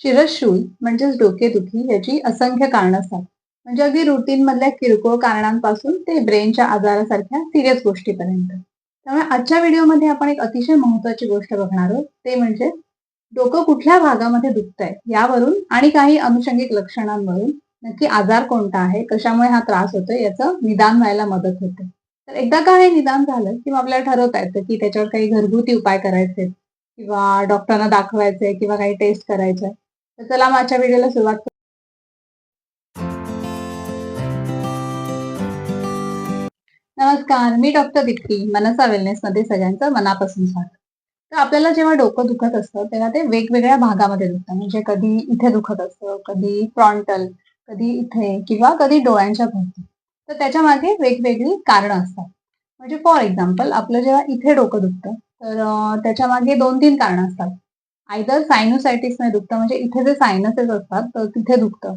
शिरशूल म्हणजेच डोकेदुखी याची असंख्य कारणं असतात. म्हणजे अगदी रुटीन मधल्या किरकोळ कारणांपासून ते ब्रेनच्या आजारासारख्या सिरियस गोष्टीपर्यंत. त्यामुळे आजच्या व्हिडिओमध्ये आपण एक अतिशय महत्वाची गोष्ट बघणार आहोत. ते म्हणजे डोकं कुठल्या भागामध्ये दुखतंय यावरून आणि काही अनुषंगिक लक्षणांवरून नक्की आजार कोणता आहे कशामुळे हा त्रास होतोय याचं निदान व्हायला मदत होते. तर एकदा का हे निदान झालं किंवा आपल्याला ठरवता येतं की त्याच्यावर काही घरगुती उपाय करायचे किंवा डॉक्टरांना दाखवायचे किंवा काही टेस्ट करायचे तर चला माझ्या व्हिडिओला सुरुवात करू. नमस्कार मी डॉक्टर दीप्ती मनसा वेलनेस मध्ये सगळ्यांचं मनापासून स्वागत. तर आपल्याला जेव्हा डोकं दुखत असतं तेव्हा ते वेगवेगळ्या भागामध्ये दुखतं. म्हणजे कधी इथे दुखत असतं कधी फ्रॉन्टल कधी इथे किंवा कधी डोळ्यांच्या भोवती. तर त्याच्यामागे वेगवेगळी कारणं असतात. म्हणजे फॉर एक्झाम्पल आपलं जेव्हा इथे डोकं दुखतं तर त्याच्यामागे दोन तीन कारणं असतात. आयदर सायनोसायटिसने दुखतं म्हणजे इथे जे सायनसेस असतात तर तिथे दुखतं.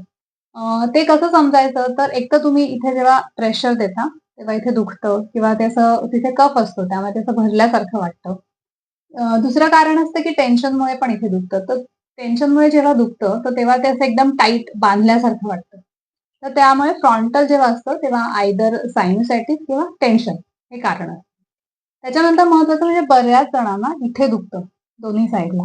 ते कसं समजायचं? तर एक तर तुम्ही इथे जेव्हा प्रेशर देता तेव्हा इथे दुखतं किंवा ते असं तिथे कफ असतो त्यामुळे त्याचं भरल्यासारखं वाटतं. दुसरं कारण असतं की टेन्शनमुळे पण इथे दुखतं. तर टेन्शनमुळे जेव्हा दुखतं तर तेव्हा ते असं एकदम टाईट बांधल्यासारखं वाटतं. तर त्यामुळे फ्रॉन्टल जेव्हा असतं तेव्हा आयदर सायनोसायटिस किंवा टेन्शन हे कारण असतं. त्याच्यानंतर महत्वाचं म्हणजे बऱ्याच जणांना इथे दुखतं दोन्ही साईडला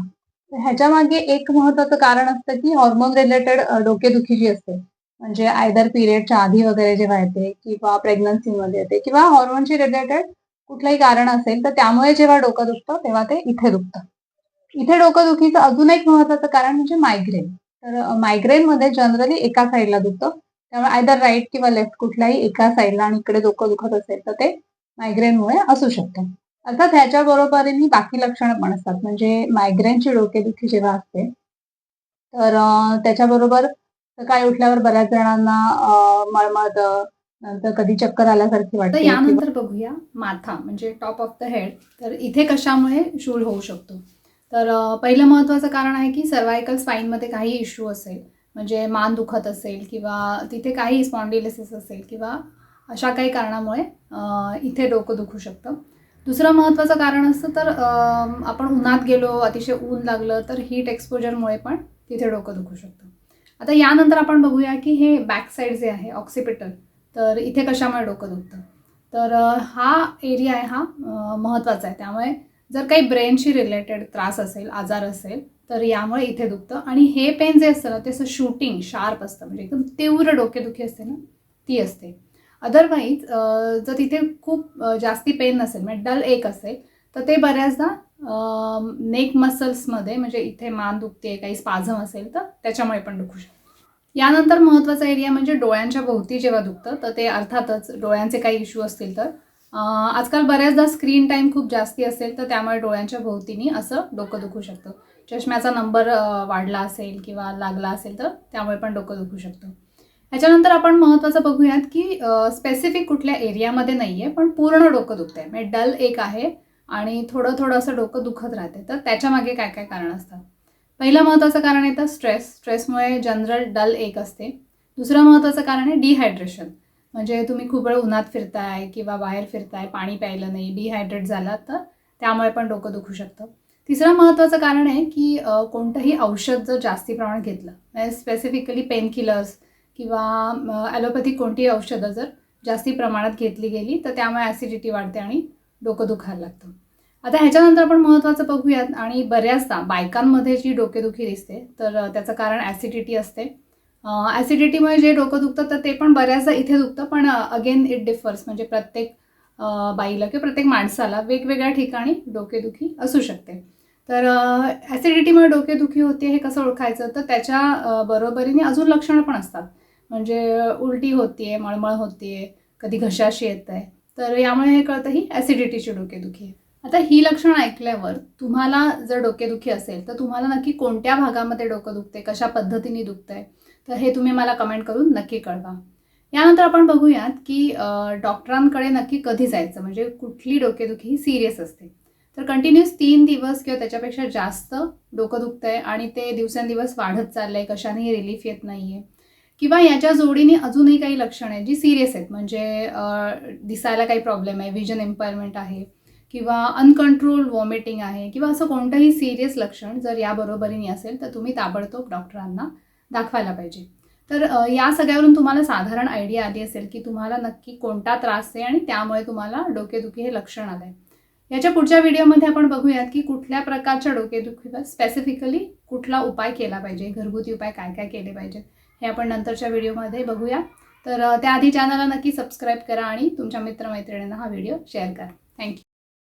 ह्याच्या मागे एक महत्वाचं कारण असतं की हॉर्मोन रिलेटेड डोकेदुखी जी असते म्हणजे आयदर पिरियडच्या आधी वगैरे जेव्हा येते किंवा प्रेग्नन्सीमध्ये येते किंवा हॉर्मोनशी रिलेटेड कुठलंही कारण असेल तर त्यामुळे जेव्हा डोकं दुखतं तेव्हा ते इथे दुखतं. इथे डोकंदुखीचं अजून एक महत्वाचं कारण म्हणजे मायग्रेन तर मायग्रेन मध्ये जनरली एका साईडला दुखतं. त्यामुळे आयदर राईट किंवा लेफ्ट कुठल्याही एका साईडला आणि इकडे डोकं दुखत असेल तर ते मायग्रेनमुळे असू शकतं. अर्थात ह्याच्या बरोबरीने बाकी लक्षणं पण असतात. म्हणजे मायग्रेनची डोकेदुखी जेव्हा असते तर त्याच्याबरोबर सकाळी उठल्यावर बऱ्याच जणांना अं, मळमळतं नंतर कधी चक्कर आल्यासारखी वाटते. यानंतर बघूया माथा म्हणजे टॉप ऑफ द हेड तर इथे कशामुळे शूल होऊ शकतो? तर पहिलं महत्त्वाचं कारण आहे की सर्वायकल स्पाईनमध्ये काही इश्यू असेल म्हणजे मान दुखत असेल किंवा तिथे काही स्पॉन्डिलिसिस असेल किंवा अशा काही कारणामुळे इथे डोकं दुखू शकतं. दुसरं महत्त्वाचं कारण असतं तर आपण उन्हात गेलो अतिशय ऊन लागलं तर हीट एक्सपोजरमुळे पण तिथे डोकं दुखू शकतं. आता यानंतर आपण बघूया की हे बॅक साईड जे आहे ऑक्सिपिटल तर इथे कशामुळे डोकं दुखतं? तर हा एरिया आहे हा महत्त्वाचा आहे. त्यामुळे जर काही ब्रेनशी रिलेटेड त्रास असेल आजार असेल तर यामुळे इथे दुखतं. आणि हे पेन जे असतं ना ते असं शूटिंग शार्प असतं. म्हणजे एकदम तीव्र डोकेदुखी असते ना ती असते. अदरवाईज जर तिथे खूप जास्ती पेन नसेल म्हणजे डल एक असेल तर ते बऱ्याचदा नेक मसल्समध्ये म्हणजे इथे मान दुखते काही स्पाझम असेल तर त्याच्यामुळे पण दुखू शकते. यानंतर महत्त्वाचा एरिया म्हणजे डोळ्यांच्या भोवती जेव्हा दुखतं तर ते अर्थातच डोळ्यांचे काही इश्यू असतील तर. आजकाल बऱ्याचदा स्क्रीन टाईम खूप जास्ती असेल तर त्यामुळे डोळ्यांच्या भोवतीनी असं डोकं दुखू शकतं. चष्म्याचा नंबर वाढला असेल किंवा लागला असेल तर त्यामुळे पण डोकं दुखू शकतं. ह्याच्यानंतर आपण महत्त्वाचं बघूयात की स्पेसिफिक कुठल्या एरियामध्ये नाही आहे पण पूर्ण डोकं दुखतं आहे म्हणजे डल एक आहे आणि थोडं थोडं असं डोकं दुखत राहते. तर त्याच्यामागे काय काय कारण असतात? पहिलं महत्त्वाचं कारण येतं स्ट्रेस स्ट्रेसमुळे जनरल डल एक असते. दुसरं महत्त्वाचं कारण आहे डिहायड्रेशन म्हणजे तुम्ही खूप वेळ उन्हात फिरताय किंवा बाहेर फिरताय पाणी प्यायलं नाही डिहायड्रेट झालात तर त्यामुळे पण डोकं दुखू शकतं. तिसरं महत्त्वाचं कारण आहे की कोणतंही औषध जर जास्ती प्रमाणात घेतलं म्हणजे स्पेसिफिकली पेनकिलर्स किंवा ॲलोपॅथिक कोणतीही औषधं जर जास्ती प्रमाणात घेतली गेली तर त्यामुळे ॲसिडिटी वाढते आणि डोकं दुखायला लागतं. आता ह्याच्यानंतर आपण महत्त्वाचं बघूयात आणि बऱ्याचदा बायकांमध्ये जी डोकेदुखी दिसते तर त्याचं कारण ॲसिडिटी असते. ॲसिडिटीमुळे जे डोकं दुखतं तर ते पण बऱ्याचदा इथे दुखतं पण अगेन इट डिफर्स. म्हणजे प्रत्येक बाईला किंवा प्रत्येक माणसाला वेगवेगळ्या ठिकाणी डोकेदुखी असू शकते. तर ॲसिडिटीमुळे डोकेदुखी होते हे कसं ओळखायचं? तर त्याच्या बरोबरीने अजून लक्षणं पण असतात. म्हणजे उलटी होतीये मळमळ होतीये कधी घशाशी येत आहे तर यामुळे हे कळतं ही ॲसिडिटीची डोकेदुखी आहे. आता ही लक्षणं ऐकल्यावर तुम्हाला जर डोकेदुखी असेल तर तुम्हाला नक्की कोणत्या भागामध्ये डोकं दुखते कशा पद्धतीने दुखतंय तर हे तुम्ही मला कमेंट करून नक्की कळवा. यानंतर आपण बघूयात की डॉक्टरांकडे नक्की कधी जायचं? म्हणजे कुठली डोकेदुखी ही सिरियस असते? तर कंटिन्युअस तीन दिवस किंवा त्याच्यापेक्षा जास्त डोकं दुखतंय आणि ते दिवसेंदिवस वाढत चाललंय कशानेही रिलीफ येत नाही आहे किंवा याच्या जोडीने अजूनही काही लक्षणं आहेत जी सिरियस आहेत. म्हणजे दिसायला काही प्रॉब्लेम आहे विजन एम्पायरमेंट आहे किंवा अनकंट्रोल वॉमिटिंग आहे किंवा असं कोणतंही सिरियस लक्षण जर या बरोबरीने असेल तर तुम्ही ताबडतोब डॉक्टरांना दाखवायला पाहिजे. तर या सगळ्यावरून तुम्हाला साधारण आयडिया आली असेल की तुम्हाला नक्की कोणता त्रास आहे आणि त्यामुळे तुम्हाला डोकेदुखी हे लक्षण आलं आहे याच्या पुढच्या व्हिडिओमध्ये आपण बघूयात की कुठल्या प्रकारच्या डोकेदुखीवर स्पेसिफिकली कुठला उपाय केला पाहिजे घरगुती उपाय काय काय केले पाहिजेत. हे आपण नंतरच्या व्हिडिओमध्ये बघूया. तर त्याआधी चॅनलला नक्की सबस्क्राईब करा आणि तुमच्या मित्रमैत्रिणींना हा व्हिडिओ शेअर करा. थँक्यू